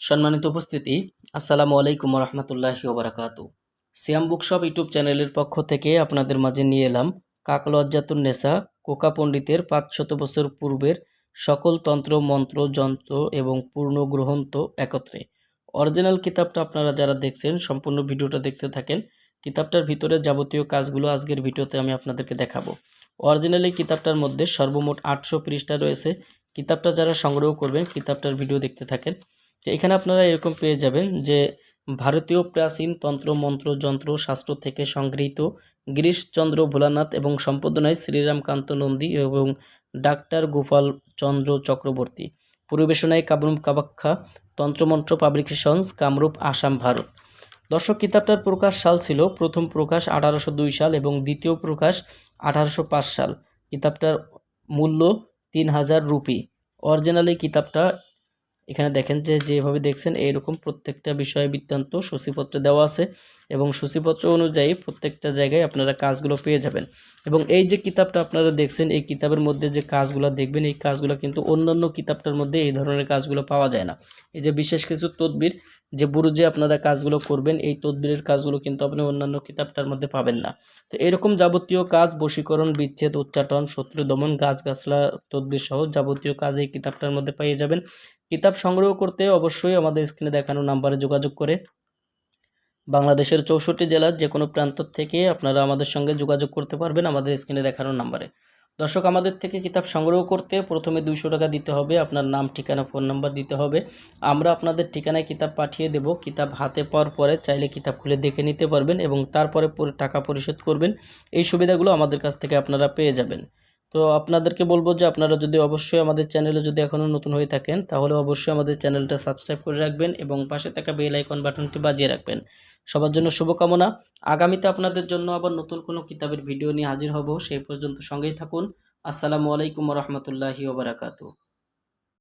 সম্মানিত উপস্থিতি, আসসালামু আলাইকুম রহমতুল্লাহি ওবরাকাতু। সিয়াম বুকশপ ইউটিউব চ্যানেলের পক্ষ থেকে আপনাদের মাঝে নিয়ে এলাম কাকলজ্জাতুন নেসা, কোকা পণ্ডিতের পাঁচশত বছর পূর্বের সকল তন্ত্র, মন্ত্র, যন্ত্র এবং পূর্ণ গ্রহন্ত একত্রে। অরিজিনাল কিতাবটা আপনারা যারা দেখছেন, সম্পূর্ণ ভিডিওটা দেখতে থাকেন, কিতাবটার ভিতরে যাবতীয় কাজগুলো আজকের ভিডিওতে আমি আপনাদেরকে দেখাবো। অরিজিনাল এই কিতাবটার মধ্যে সর্বমোট আটশো পৃষ্ঠা রয়েছে। কিতাবটা যারা সংগ্রহ করবেন, কিতাবটার ভিডিও দেখতে থাকেন। তো এখানে আপনারা এরকম পেয়ে যাবেন যে ভারতীয় প্রাচীন তন্ত্র, মন্ত্র, যন্ত্র, শাস্ত্র থেকে সংগৃহীত গিরিশচন্দ্র ভোলানাথ এবং সম্পাদনায় শ্রীরামকান্ত নন্দী এবং ডাক্তার গোপাল চন্দ্র চক্রবর্তী। পরিবেশনায় কাবরুম কাবাক্ষা তন্ত্রমন্ত্র পাবলিকেশনস, কামরূপ, আসাম, ভারত। দর্শক, কিতাবটার প্রকাশ সাল ছিল প্রথম প্রকাশ আঠারোশো দুই সাল এবং দ্বিতীয় প্রকাশ আঠারোশো পাঁচ সাল। কিতাবটার মূল্য তিন হাজার রুপি। অরিজিনালি কিতাবটা এখানে দেখেন যে যেভাবে দেখছেন এইরকম প্রত্যেকটা বিষয়ে বৃত্তান্ত সূচিপত্রে দেওয়া আছে। এবং সূচিপত্র অনুযায়ী প্রত্যেকটা জায়গায় আপনারা কাজগুলো পেয়ে যাবেন। এবং এই যে কিতাবটা আপনারা দেখছেন, এই কিতাবের মধ্যে যে কাজগুলো দেখবেন, এই কাজগুলো কিন্তু অন্যান্য কিতাবটার মধ্যে এই ধরনের কাজগুলো পাওয়া যায় না। এই যে বিশেষ কিছু তদবির, যে বুরুজে আপনারা কাজগুলো করবেন, এই তদবিরের কাজগুলো কিন্তু আপনি অন্যান্য কিতাবটার মধ্যে পাবেন না। তো এরকম যাবতীয় কাজ, বশীকরণ, বিচ্ছেদ, উচ্চাটন, শত্রু দমন গাছগাছলা তদবির সহ যাবতীয় কাজ এই কিতাবটার মধ্যে পেয়ে যাবেন। কিতাব সংগ্রহ করতে অবশ্যই আমাদের স্ক্রিনে দেখানো নাম্বারে যোগাযোগ করে বাংলাদেশের চৌষট্টি জেলার যে কোনো প্রান্ত থেকে আপনারা আমাদের সঙ্গে যোগাযোগ করতে পারবেন আমাদের স্ক্রিনে দেখানো নাম্বারে। দর্শক, আমাদের থেকে কিতাব সংগ্রহ করতে প্রথমে দুইশো টাকা দিতে হবে, আপনার নাম, ঠিকানা, ফোন নাম্বার দিতে হবে। আমরা আপনাদের ঠিকানায় কিতাব পাঠিয়ে দেব। কিতাব হাতে পাওয়ার পরে চাইলে কিতাব খুলে দেখে নিতে পারবেন এবং তারপরে পরে, টাকা পরিশোধ করবেন। এই সুবিধাগুলো আমাদের কাছ থেকে আপনারা পেয়ে যাবেন। তো আপনাদেরকে বলব যে আপনারা যদি অবশ্যই আমাদের চ্যানেলে যদি এখনও নতুন হয়ে থাকেন, তাহলে অবশ্যই আমাদের চ্যানেলটা সাবস্ক্রাইব করে রাখবেন এবং পাশে থাকা বেল আইকন বাটনটি বাজিয়ে রাখবেন। সবার জন্য শুভকামনা। আগামীতে আপনাদের জন্য আবার নতুন কোনো কিতাবের ভিডিও নিয়ে হাজির হব, সেই পর্যন্ত সঙ্গেই থাকুন। আসসালামু আলাইকুম রহমতুল্লাহি ওবরাকাতু